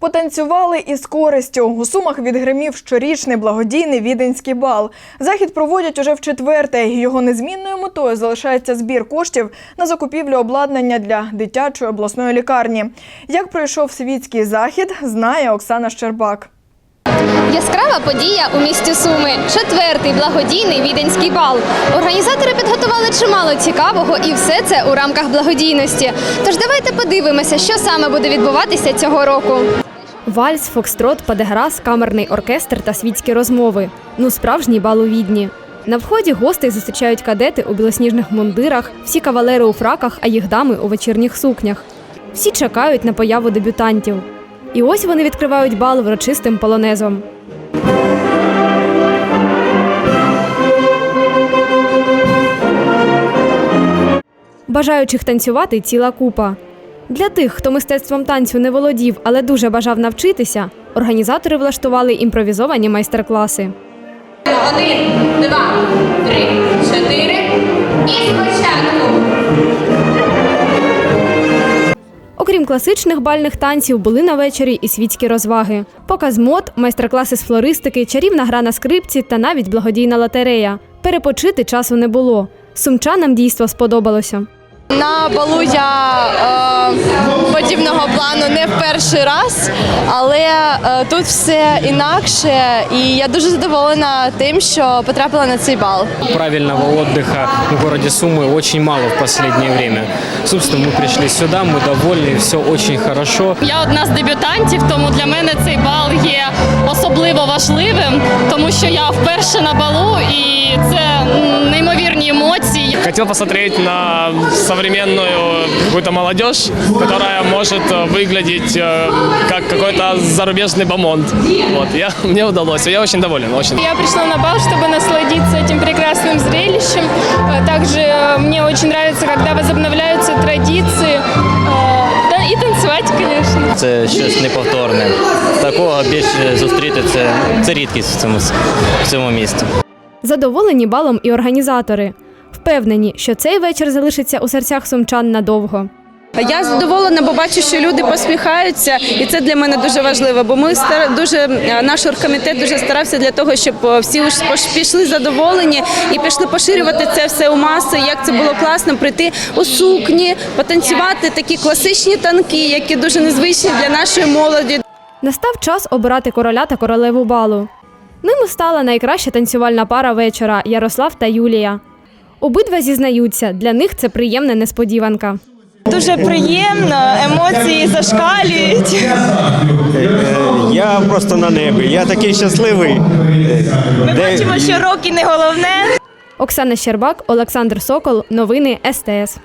Потанцювали із користю. У Сумах відгримів щорічний благодійний віденський бал. Захід проводять уже в четверте. Його незмінною метою залишається збір коштів на закупівлю обладнання для дитячої обласної лікарні. Як пройшов світський захід, знає Оксана Щербак. Яскрава подія у місті Суми. Четвертий благодійний віденський бал. Організатори підготували чимало цікавого, і все це у рамках благодійності. Тож давайте подивимося, що саме буде відбуватися цього року. Вальс, фокстрот, падеграс, камерний оркестр та світські розмови. Ну, справжній бал у відні. На вході гостей зустрічають кадети у білосніжних мундирах, всі кавалери у фраках, а їх дами у вечірніх сукнях. Всі чекають на появу дебютантів. І ось вони відкривають бал врочистим полонезом. Бажаючих танцювати ціла купа. Для тих, хто мистецтвом танцю не володів, але дуже бажав навчитися, організатори влаштували імпровізовані майстер-класи. Один, два, три, чотири. І спочатку. Окрім класичних бальних танців, були на вечорі і світські розваги. Показ мод, майстер-класи з флористики, чарівна гра на скрипці та навіть благодійна лотерея. Перепочити часу не було. Сумчанам дійство сподобалося. На балу я е, подібного плану не в перший раз, але е, тут все інакше, і я дуже задоволена тим, що потрапила на цей бал. правильного отдыха в городе Сумы очень мало в последнее время. Собственно, мы пришли сюда, мы довольны, все очень хорошо. Я одна з дебютантів, тому для мене цей бал є особливо важливим, тому що я вперше на балу і це м, неймовірні емоції. Хотел посмотреть на современную какую-то молодежь, которая может э, выглядеть э, как какой-то зарубежный бомонд. Вот, я, мне удалось, и я очень доволен, очень. Я пришла на бал, чтобы насладиться этим прекрасным зрелищем. Э, Также э, мне очень нравится, когда возобновляются традиции. Це щось неповторне. Такого більше зустріти це, це рідкість в цьому, в цьому місті. Задоволені балом і організатори. Впевнені, що цей вечір залишиться у серцях сумчан надовго. Я задоволена, бо бачу, що люди посміхаються, і це для мене дуже важливо. Бо ми стар- дуже е, наш оргкомітет дуже старався для того, щоб е, всі пішли задоволені і пішли поширювати це все у маси. Як це було класно прийти у сукні, потанцювати такі класичні танки, які дуже незвичні для нашої молоді. Настав час обирати короля та королеву балу. Ними стала найкраща танцювальна пара вечора Ярослав та Юлія. Обидва зізнаються, для них це приємна несподіванка. Дуже приємно, емоції зашкалюють. Я просто на небі. Я такий щасливий. Ми бачимо, що роки не головне. Оксана Щербак, Олександр Сокол. Новини СТС.